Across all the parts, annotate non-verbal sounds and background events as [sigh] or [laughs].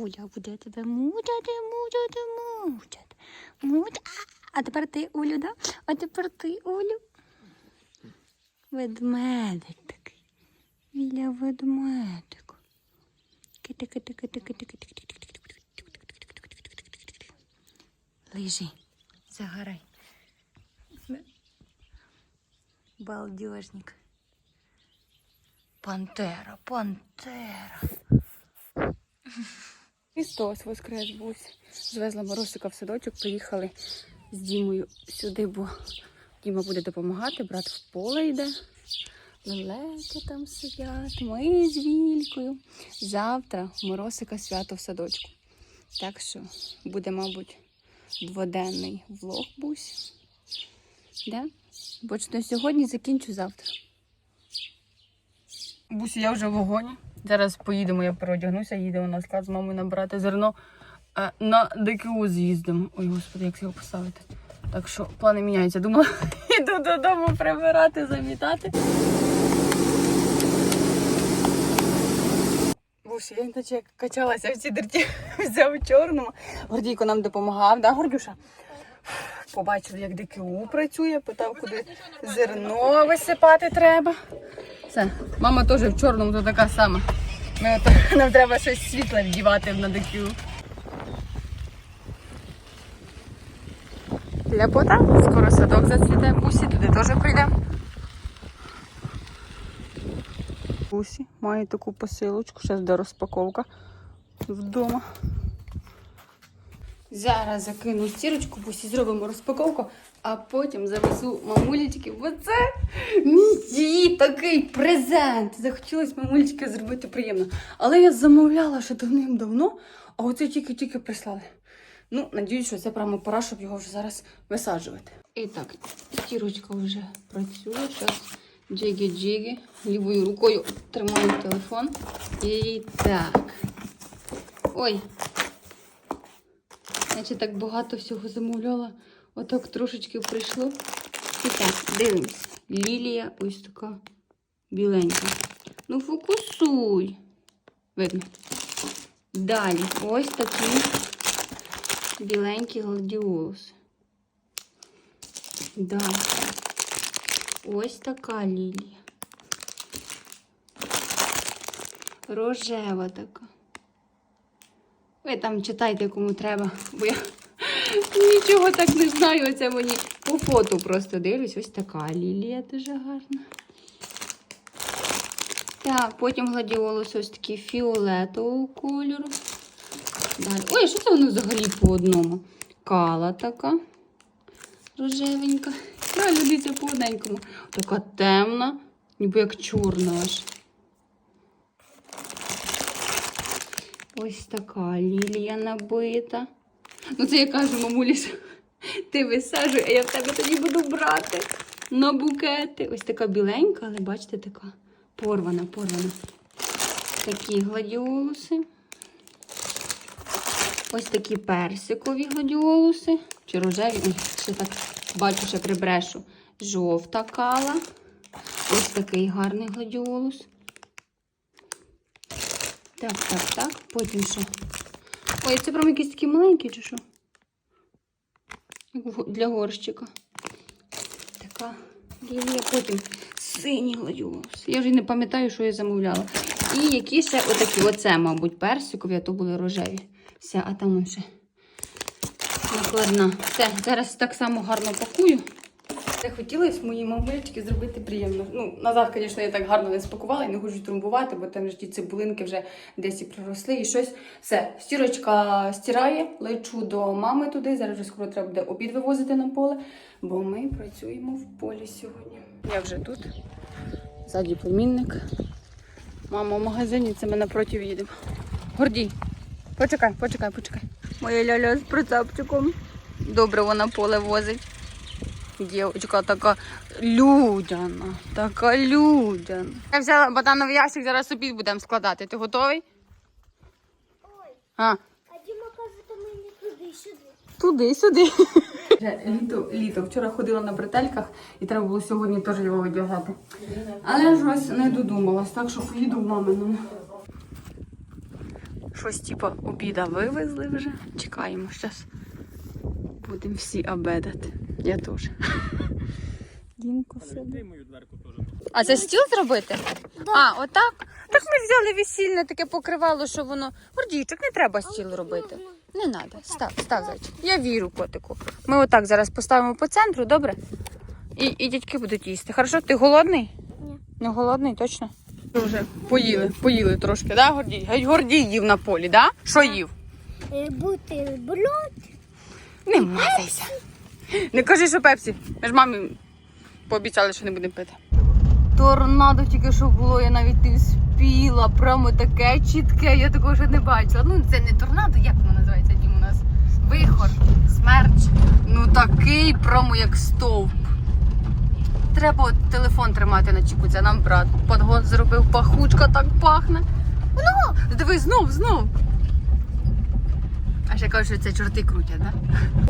Уля буде тебе мучати, мучати, мучати. Муч... А тепер ти, Улю, да? А тепер ти, Улю. Ведмедик такий. Віля ведмедик. Лежи, загорай. Балдежник. Пантера, пантера. Христос воскрес бусь. Звезла Моросика в садочок, приїхали з Дімою сюди, бо Діма буде допомагати, брат в поле йде. Лелеки там сидять, ми з Вількою. Завтра Моросика свято в садочку. Так що буде, мабуть, дводенний влог бусь. Да? Бо сьогодні закінчу завтра. Бусі, я вже в вагоні. Зараз поїдемо, я переодягнуся, їдемо на склад з мамою набирати зерно. Е, на ДКУ з'їздимо. Ой, господи, як його поставити. Так що плани міняються. Думала, [laughs] йду додому прибирати, замітати. Бусі, я наче як качалася в цій дерті, [laughs] взяв у чорному. Гордійко нам допомагав, да, Гордюша? Побачив, як ДКУ працює, питав, куди зерно висипати треба. Все, мама теж в чорному, то така сама. Ми ото, [laughs] нам треба щось світле вдівати на ДКУ. Ляпота, скоро садок зацвіте, бусі, туди теж прийдемо. Бусі має таку посилочку, зараз де розпаковка вдома. Зараз закину стірочку, бусі зробимо розпаковку, а потім завезу мамулечки, бо це мій такий презент. Захотілося мамулечки зробити приємно. Але я замовляла ще давним-давно, а оце тільки-тільки прислали. Ну, надіюсь, що це прямо пора, щоб його вже зараз висаджувати. І так, стірочка вже працює. Зараз джигі-джигі. Лівою рукою тримаю телефон. І так. Ой, Значить, так багато всього замовляла. Отак трошечки прийшло. І так, дивимось. Лілія ось така біленька. Ну, фокусуй. Видно. Далі ось такі біленькі гладіолуси. Далі. Ось така лілія. Рожева така. Ви там читайте, кому треба, бо я нічого так не знаю. Оце мені по фото просто дивлюсь. Ось така лілія дуже гарна. Так, потім гладіолус ось такий фіолетового кольору. Далі. Ой, що це воно взагалі по одному? Кала така рожевенька. Правильно, дивіться по одненькому. Така темна, ніби як чорна аж. Ось така лілія набита. Ну, це я кажу, мамулі, що ти висаджуй, а я в тебе тоді буду брати на букети. Ось така біленька, але бачите, така порвана, порвана. Такі гладіолуси. Ось такі персикові гладіолуси. Чи рожеві, ще так бачу, ще прибрешу. Жовта кала. Ось такий гарний гладіолус. Так, так, так. Потім що? Ой, це прям якісь такі маленькі, чи що? Для горщика. Така лілія. Потім синій гладіолус. Я вже не пам'ятаю, що я замовляла. І які ще отакі, оце, мабуть, персикові, а то були рожеві. Все, а там ще накладна. Все, зараз так само гарно пакую. Захотілося моїй мамулечки зробити приємно. Ну, назад, звісно, я так гарно не спакувала і не хочу трамбувати, бо там ж ті цибулинки вже десь і проросли і щось. Все, стірочка стирає, лечу до мами туди. Зараз вже скоро треба буде обід вивозити на поле, бо ми працюємо в полі сьогодні. Я вже тут. Ззаді племінник. Мама в магазині, це ми напротив їдемо. Гордій, почекай, почекай, почекай. Моя ляля з прицепчиком. Добре вона поле возить. Дівчинка така людяна, така людяна. Я взяла батановий ящик, зараз обід будемо складати. Ти готовий? Ой, А, туди, сюди. Літо, літо. Вчора ходила на бретельках і треба було сьогодні теж його одягати. Але ж ось не додумалась, так що поїду в мамину. Щось типа обіда вивезли вже. Чекаємо зараз. Будемо всі обедати. Я теж. Дімко собі. А це стіл зробити? А, отак? Так ми взяли весільне таке покривало, що воно. Гордійчик, не треба стіл робити. Не треба. Став, став зайчик. Я вірю котику. Ми отак зараз поставимо по центру, добре? І, і дядьки будуть їсти. Хорошо, ти голодний? Ні. Не голодний, точно? Вже поїли, поїли трошки, да, Гордій? Геть Гордій їв на полі, да? Що їв? Е, Бутерброд. Не мазайся. Не кажи, що пепсі. Ми ж мамі пообіцяли, що не будемо пити. Торнадо тільки що було, я навіть не вспіла. Прямо таке чітке, я такого ще не бачила. Ну, це не торнадо, як воно називається, Дім, у нас? Вихор, смерч. Ну такий прямо як стовп. Треба от телефон тримати на чеку. Це нам брат. Подгон зробив пахучка, так пахне. Ну, дивись, знов, знов. А ще кажуть, що це чорти крутять? Да?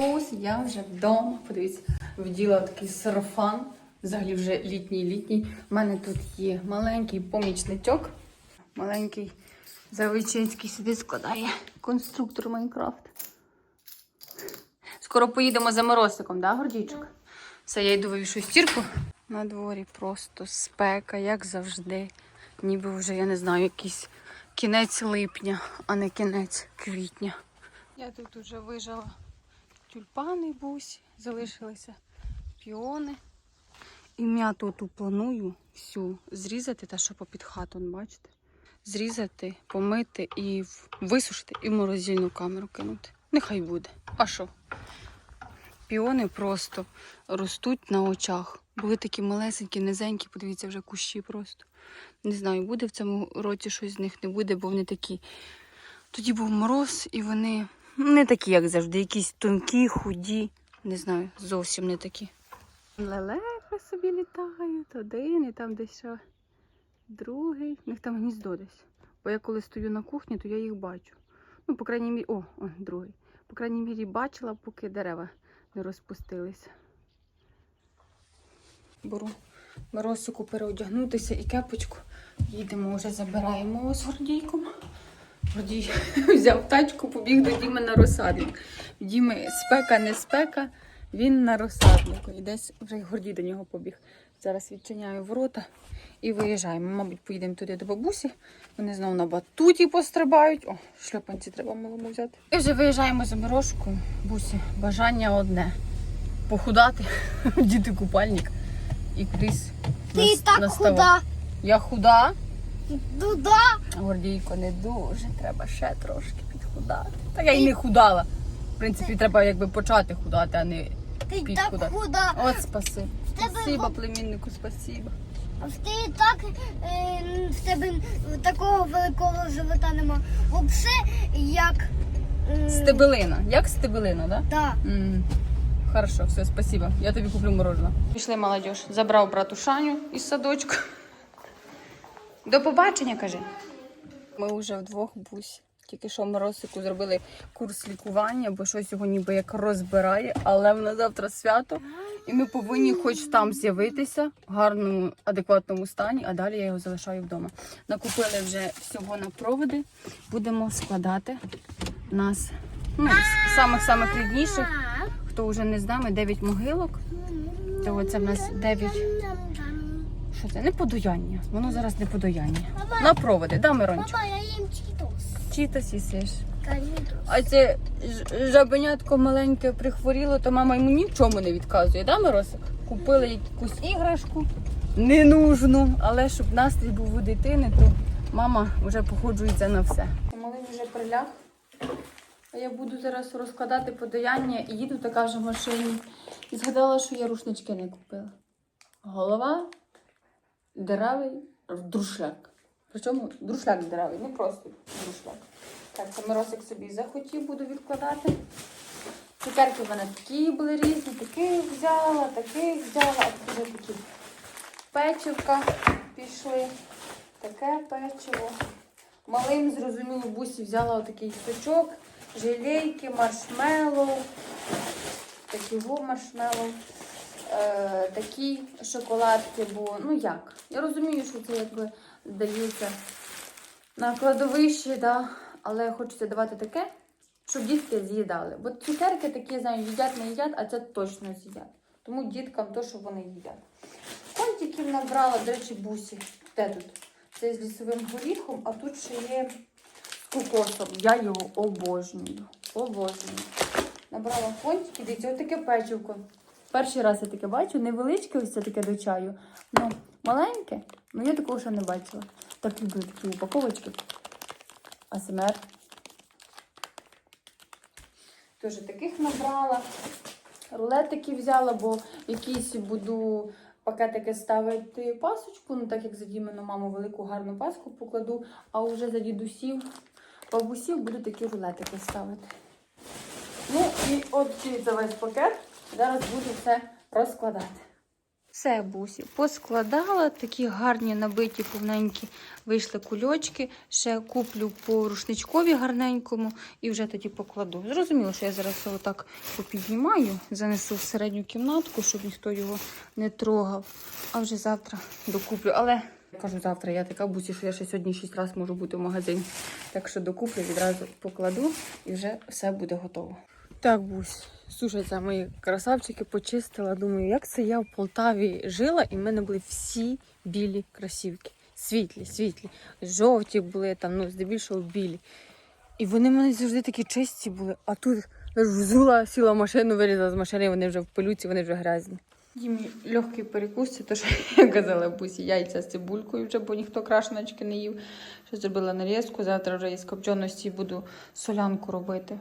Ось я вже вдома. Подивіться, вділа такий сарафан. Взагалі вже літній літній. У мене тут є маленький помічничок. Маленький Завойчинський сюди складає конструктор Майнкрафт. Скоро поїдемо за морозиком, да, Гордійчик? Все, я йду вивішу стірку. На дворі просто спека, як завжди. Ніби вже, я не знаю, якийсь кінець липня, а не кінець квітня. Я тут вже вижала тюльпани бусі, залишилися піони. І м'яту ту планую всю зрізати, та що попід хату, бачите? Зрізати, помити і висушити і в морозильну камеру кинути. Нехай буде. А що? Піони просто ростуть на очах. Були такі малесенькі, низенькі, подивіться, вже кущі просто. Не знаю, буде в цьому році щось з них не буде, бо вони такі. Тоді був мороз, і вони не такі, як завжди, якісь тонкі, худі. Не знаю, зовсім не такі. Лелеки собі літають, один і там десь ще другий. В них там гніздо десь. Бо я коли стою на кухні, то я їх бачу. Ну, по крайній мірі, о, о, другий. По крайній мірі бачила, поки дерева не розпустилися. Беру Морозику переодягнутися і кепочку. Їдемо вже забираємо з Гордійком. Гордій [laughs] взяв тачку, побіг до Діми на розсадник. Діми спека, не спека, він на розсаднику. І десь вже Гордій до нього побіг. Зараз відчиняю ворота і виїжджаємо. Мабуть, поїдемо туди до бабусі. Вони знову на батуті пострибають. О, шльопанці треба малому взяти. І вже виїжджаємо за морожкою. Бусі, бажання одне. Похудати, [laughs] діти купальник і кудись. Ти і так худа. Я худа. Ну да. Гордійко не дуже, треба ще трошки підхудати. Та я й не худала. В принципі, треба якби почати худати, а не. Ти так Підхудати. худа. От спаси. тебе Спасибо, племіннику, спасибо. Ти і так е, в тебе такого великого живота нема. Взагалі, як. м, Стебелина. Як стебелина, да? Да. М, Хорошо, все, спасибо. Я тобі куплю мороженое. Пішли, молодіж. Забрав брату Шаню із садочку. До побачення, каже. Ми вже вдвох бусі. Тільки що Морозику зробили курс лікування, бо щось його ніби як розбирає, але в нас завтра свято. І ми повинні хоч там з'явитися в гарному, адекватному стані, а далі я його залишаю вдома. Накупили вже всього на проводи. Будемо складати нас ну, з самих-самих рідніших. Хто вже не з нами, 9 могилок. То це в нас 9. Що це? Не подояння. Воно зараз не подояння. На проводи, да, Мирончик? Мама, я їм чітос. Чітос їсиш. А це жабенятко маленьке прихворіло, то мама йому ні в чому не відказує, да, Миросик? Купили якусь іграшку ненужну, але щоб настрій був у дитини, то мама вже походжується на все. Малий вже приляг. А я буду зараз розкладати подаяння і їду така ж в машині. І згадала, що я рушнички не купила. Голова, дирявий друшляк. Причому друшляк дирявий, не просто друшляк. Так, це Миросик собі захотів, буду відкладати. Цукерки в мене такі були різні, таких взяла, таких взяла, а тут вже такі печивка пішли, таке печиво. Малим, зрозуміло, бусі взяла отакий сучок, желейки, маршмеллоу, такі маршмеллоу, е, такі шоколадки, бо ну як? Я розумію, що це якби здається на кладовищі, да? але хочеться давати таке, щоб дітки з'їдали. Бо цукерки такі, знаю, їдять, не їдять, а це точно з'їдять. Тому діткам то, що вони їдять. Контиків набрала, до речі, бусі. Де тут? Це з лісовим горіхом, а тут ще є з кокосом. Я його обожнюю. Обожнюю. Набрала контики, дивіться, отаке печивко. Перший раз я таке бачу, невеличке ось це таке до чаю. Ну, маленьке, ну я такого ще не бачила. Так люблю такі упаковочки. АСМР. Теж таких набрала. Рулетики взяла, бо якісь буду пакетики ставити пасочку, ну так як за Дімену маму велику гарну паску покладу, а вже за дідусів, бабусів буду такі рулетики ставити. Ну і от це весь пакет. Зараз буду все розкладати. Все, бусі, поскладала, такі гарні набиті, повненькі вийшли кульочки. Ще куплю по рушничкові гарненькому і вже тоді покладу. Зрозуміло, що я зараз все отак попіднімаю, занесу в середню кімнатку, щоб ніхто його не трогав. А вже завтра докуплю. Але кажу завтра, я така бусі, що я ще сьогодні шість разів можу бути в магазині. Так що докуплю, відразу покладу і вже все буде готово. Так, Бусь, це мої красавчики почистила. Думаю, як це я в Полтаві жила, і в мене були всі білі красівки. Світлі, світлі, жовті були там, ну, здебільшого білі. І вони в мене завжди такі чисті були. А тут взула, сіла машину, вилізла з машини, вони вже в пилюці, вони вже грязні. Дімі легкий перекус, це те, що [laughs] я казала бусі, яйця з цибулькою вже, бо ніхто крашеночки не їв. Ще зробила нарізку, завтра вже із копченості буду солянку робити.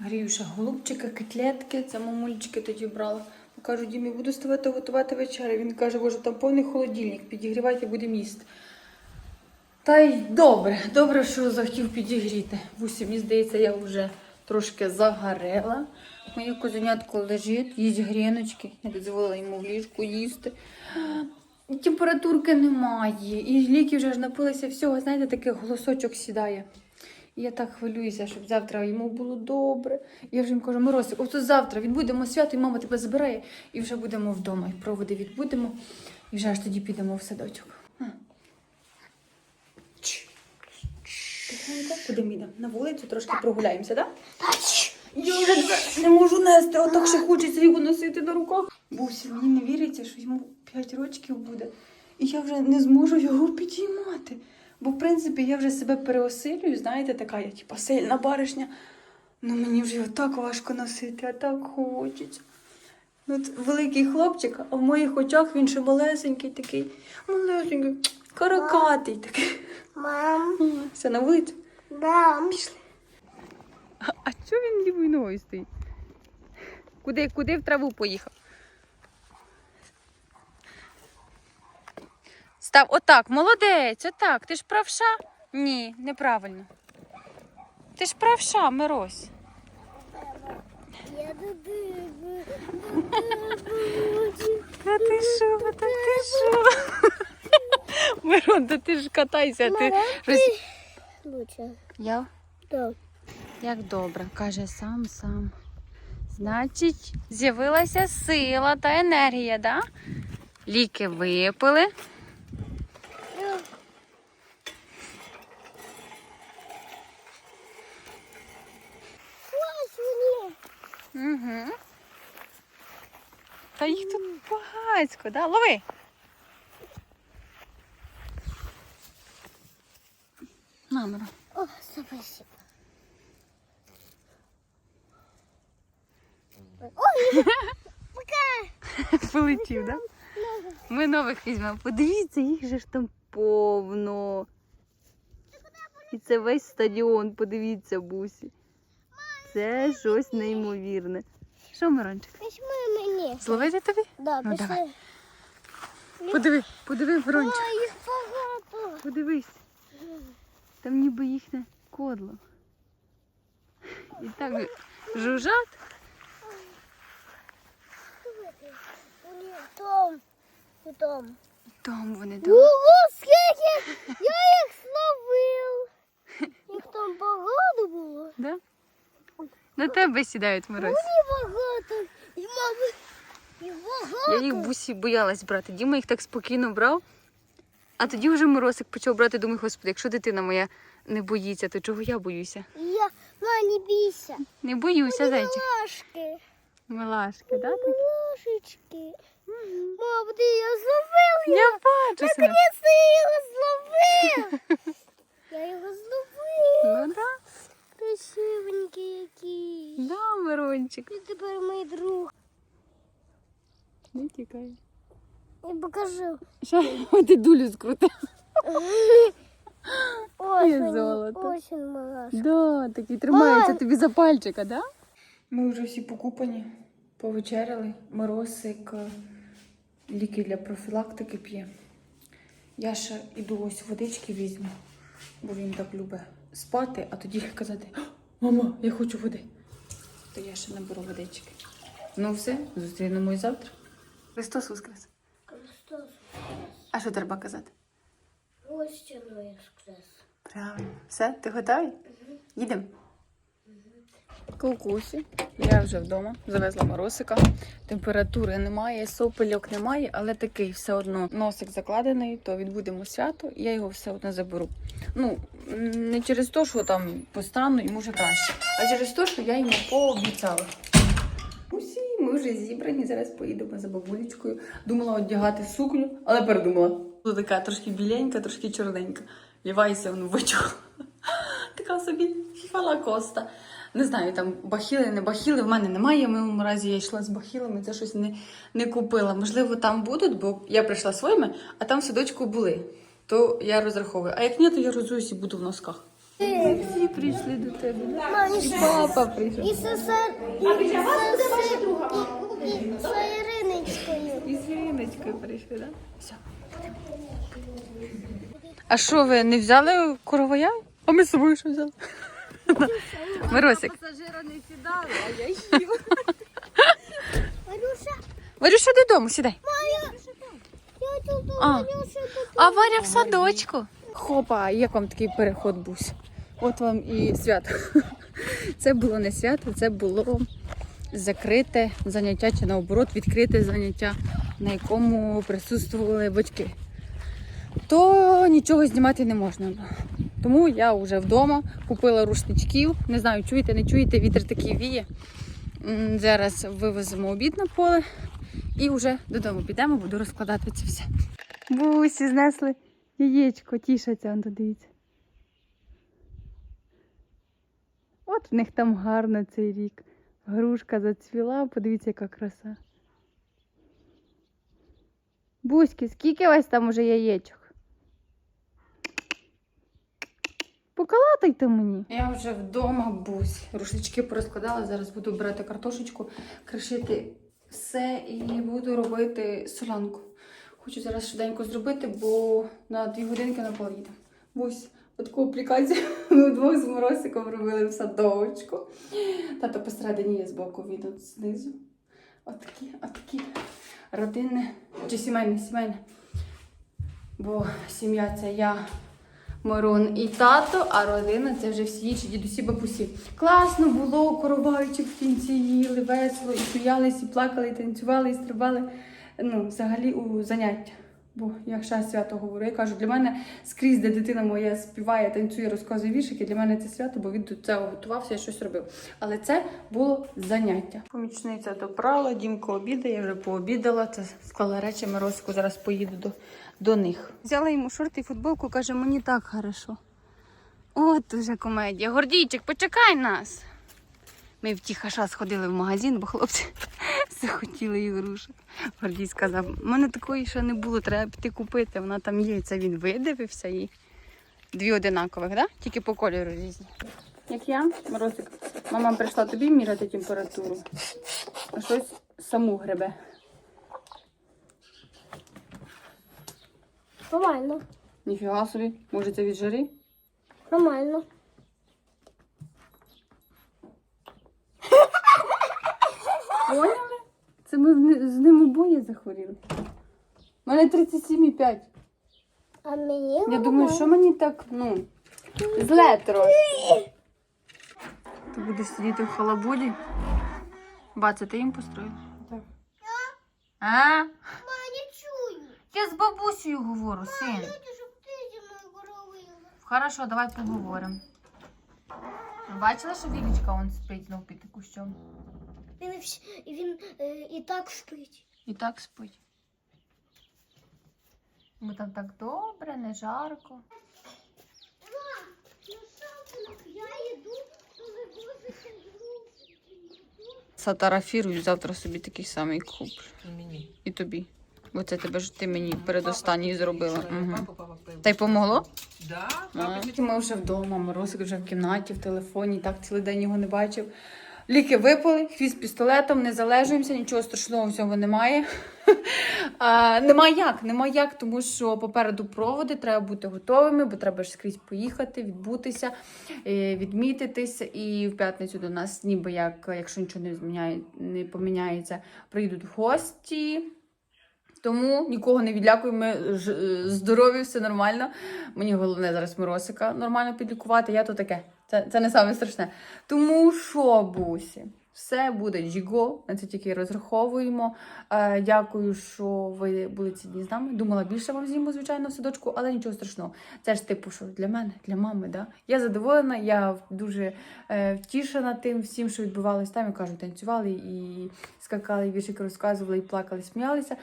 Грію ще голубчика, котлетки, це мамульчики тоді брала. Кажу, Дімі, буду ставати готувати вечерю. Він каже, боже, там повний холодильник, підігрівати будемо їсти. Та й добре, добре, що захотів підігріти. Бусі, мені здається, я вже трошки загорела. Моє козенятко лежить, їсть гріночки. Я дозволила йому в ліжку їсти. Температурки немає. І ліки вже ж напилися всього, знаєте, такий голосочок сідає. Я так хвилююся, щоб завтра йому було добре. Я вже їм кажу, Моросик, ото завтра відбудемо свято, і мама тебе забирає, і вже будемо вдома. І проводи відбудемо, і вже аж тоді підемо в садочок. Тихенько, куди ми йдемо? На вулицю трошки прогуляємося, так? Я вже не можу нести, отак ще хочеться його носити на руках. Буся, мені не віриться, що йому 5 років буде. І я вже не зможу його підіймати. Бо, в принципі, я вже себе переосилюю, знаєте, така я типа сильна баришня. Ну мені вже так важко носити, а так хочеться. Ну, От великий хлопчик, а в моїх очах він ще малесенький такий, малесенький, каракатий такий. Мам, Все на вулицю. мам. А, а чого він лівою ногою стоїть? Куди, куди в траву поїхав? Став отак, молодець, отак. Ти ж правша? Ні, неправильно. Ти ж правша, Мирось. Та ти що, та ти що? [laughs] Мирон, та ти ж катайся, ти щось. Я? Так. Як добре, каже сам сам. Значить, з'явилася сила та енергія, да? Ліки випили. Угу. Та їх тут багатько, да? Лови. На, Мирон. О, спасибо. Ой, пока. [laughs] Полетів, да? Ми нових візьмемо. Подивіться, їх же ж там повно. І це весь стадіон, подивіться, бусі. Це щось неймовірне. Що, Мирончик? Візьми мені. Зловити тобі? Да, Ну, пішли. давай. Подиви, подиви, Мирончик. Ой, їх багато. Подивись. Там ніби їхнє кодло. І так жужжать. Вони Там. Там. Там вони да. Ого, скільки! Я їх зловив. Їх там багато було. да? На тебе сідають Мирось. Мені багато. І мами. Їх багато. Я їх бусі боялась брати. Діма їх так спокійно брав. А тоді вже моросик почав брати, думаю, господи, якщо дитина моя не боїться, то чого я боюся? Я, ма, не бійся. Не боюся, зайчик. Милашки. Милашки, да? ти? Милашечки. Мам, ти я зловив. Я бачу себе. Наконец-то я його зловив. Я його зловив. Ну да, Красивенький який. да, Мирончик. Ти тепер мій друг. Не тікай. Я покажу. Що ти дулю скрутив? [laughs] Ось золото. Ось він малаш. Да, такий тримається тобі за пальчика, да? Ми вже всі покупані, повечеряли. Моросик е, ліки для профілактики п'є. Я ще іду ось водички візьму, бо він так любить спати, а тоді казати: Мама, я хочу води. То я ще наберу водички. Ну все, зустрінемось завтра. Христос Воскрес. Христос. А що треба казати? Ось воскрес. Правильно. Все, ти готовий? Їдемо. Кукусі. Я вже вдома. Завезла моросика. Температури немає, сопельок немає, але такий все одно носик закладений, то відбудемо свято, я його все одно заберу. Ну, не через те, що там постану і може краще, а через те, що я йому пообіцяла. Усі, ми вже зібрані. Зараз поїдемо за бабулечкою. Думала одягати сукню, але передумала. Тут така трошки біленька, трошки чорненька. Лівайся воно вичула. Така собі фіфала коста. Не знаю, там бахіли, не бахіли. В мене немає. В минулому разі я йшла з бахілами, це щось не, не купила. Можливо, там будуть, бо я прийшла своїми, а там в садочку були. То я розраховую. А як ні, то я розуюсь і буду в носках. Всі прийшли до тебе. да? Мамі, І папа прийшов. І сесер... І І, і з Іриночкою. І з Іриночкою прийшли, так? Да? Все. А що ви не взяли коровая? А ми з собою що взяли? Миросик. Пасажира не сідали, а я їв. Варюша, Варюша додому, сідай. я тут А. Варюша тут. А Варя в садочку. Хопа, як вам такий переход був? От вам і свято. Це було не свято, це було закрите заняття чи наоборот відкрите заняття, на якому присутствували батьки. То нічого знімати не можна. Тому я вже вдома купила рушничків. Не знаю, чуєте, не чуєте, вітер такий віє. Зараз вивеземо обід на поле і вже додому підемо, буду розкладати це все. Бусі знесли яєчко, тішаться, он дивіться. От в них там гарно цей рік. Грушка зацвіла, подивіться, яка краса. Буськи, скільки у вас там уже яєчок? Покалатайте мені. Я вже вдома, бусь. Рушнички порозкладала. Зараз буду брати картошечку, кришити все і буду робити солянку. Хочу зараз швиденько зробити, бо на дві годинки на їдемо. Бусь, таку аплікацію [laughs] ми вдвох з Моросиком робили в садочку. Тато посередині є збоку, він от знизу. Отакі, отакі родинне чи сімейне, сімейне. Бо сім'я це я, Мирон і тато, а родина це вже всі інші дідусі, бабусі. Класно було, коровайчик в кінці їли, весело, і сміялись, і плакали, і танцювали, і стрибали. Ну, взагалі у заняття. Бо я ще свято говорю. Я кажу, для мене скрізь, де дитина моя співає, танцює, розказує віршики, для мене це свято, бо він до цього готувався і щось робив. Але це було заняття. Помічниця допрала, Дімко обідає, я вже пообідала. Це склала речі, Мироську зараз поїду до, до них. Взяла йому шорти і футболку, каже, мені так хорошо. От уже комедія. Гордійчик, почекай нас. Ми в Тіхаша сходили в магазин, бо хлопці захотіли ігрушок. Гордій сказав, у мене такої ще не було, треба піти купити. Вона там є. Це він видивився і дві одинакових, да? тільки по кольору різні. Як я, Морозик, мама прийшла тобі міряти температуру, а щось саму гребе. Нормально. Ніфіга собі, може це від жари? Нормально. Поняли? Це ми з ним обоє захворіли. У мене 37,5. А мені Я думаю, що мені так, ну, зле трошки. Ти будеш сидіти в халабуді? Баця, ти їм построїв? Так. А? Ма, чую. Я з бабусею говорю, син. Люди, щоб ти зі мною говорила. В Хорошо, давай поговоримо. Бачила, що Вілічка он спить знов під кущом? Він, він е, і так спить. І так спить. Бо там так добре, не жарко. Сатарафірую завтра собі такий самий куплю. І мені. І тобі. Бо це тебе ж ти мені передостанній зробила. Угу. Папа, папа. Та й помогло? Да, А, Ми вже вдома, Моросик вже в кімнаті, в телефоні, так цілий день його не бачив. Ліки випали, хвіст пістолетом, не залежуємося, нічого страшного в цьому немає. [laughs] а, нема як, нема як, тому що попереду проводи, треба бути готовими, бо треба ж скрізь поїхати, відбутися, е, відмітитись. І в п'ятницю до нас, ніби як, якщо нічого не, зміняє, не поміняється, прийдуть гості. Тому нікого не відлякуємо, ми е, здорові, все нормально. Мені головне зараз Миросика нормально підлікувати. Я то таке. Це, це не саме страшне. Тому що, бусі, все буде джіго. На це тільки розраховуємо. Е, дякую, що ви були ці дні з нами. Думала, більше вам зніму, звичайно, в садочку, але нічого страшного. Це ж типу, що для мене, для мами. Да? Я задоволена, я дуже е, втішена тим всім, що відбувалося там. Я кажу, танцювали і скакали, і віршики розказували, і плакали, сміялися.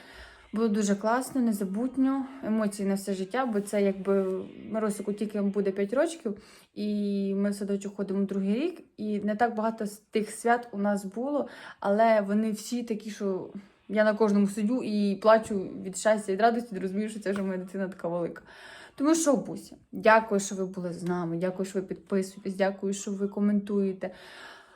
Було дуже класно, незабутньо, емоції на все життя, бо це якби Миросику тільки буде 5 років, і ми в садочок ходимо другий рік, і не так багато з тих свят у нас було, але вони всі такі, що я на кожному сидю і плачу від щастя і радості, розумію, що це вже моя дитина така велика. Тому що, Буся, дякую, що ви були з нами, дякую, що ви підписуєтесь, дякую, що ви коментуєте.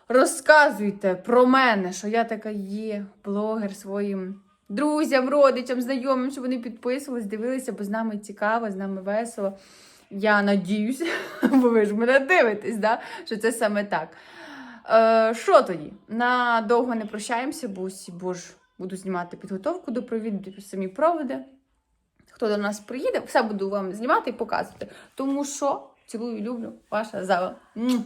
Розказуйте про мене, що я така є, блогер своїм друзям, родичам, знайомим, щоб вони підписувались, дивилися, бо з нами цікаво, з нами весело. Я надіюся, [laughs] бо ви ж мене дивитесь, да? що це саме так. Е, що тоді? Надовго не прощаємося, бо, бо ж буду знімати підготовку до провіду, самі проводи. Хто до нас приїде, все буду вам знімати і показувати. Тому що цілую, люблю, ваша Зава. М.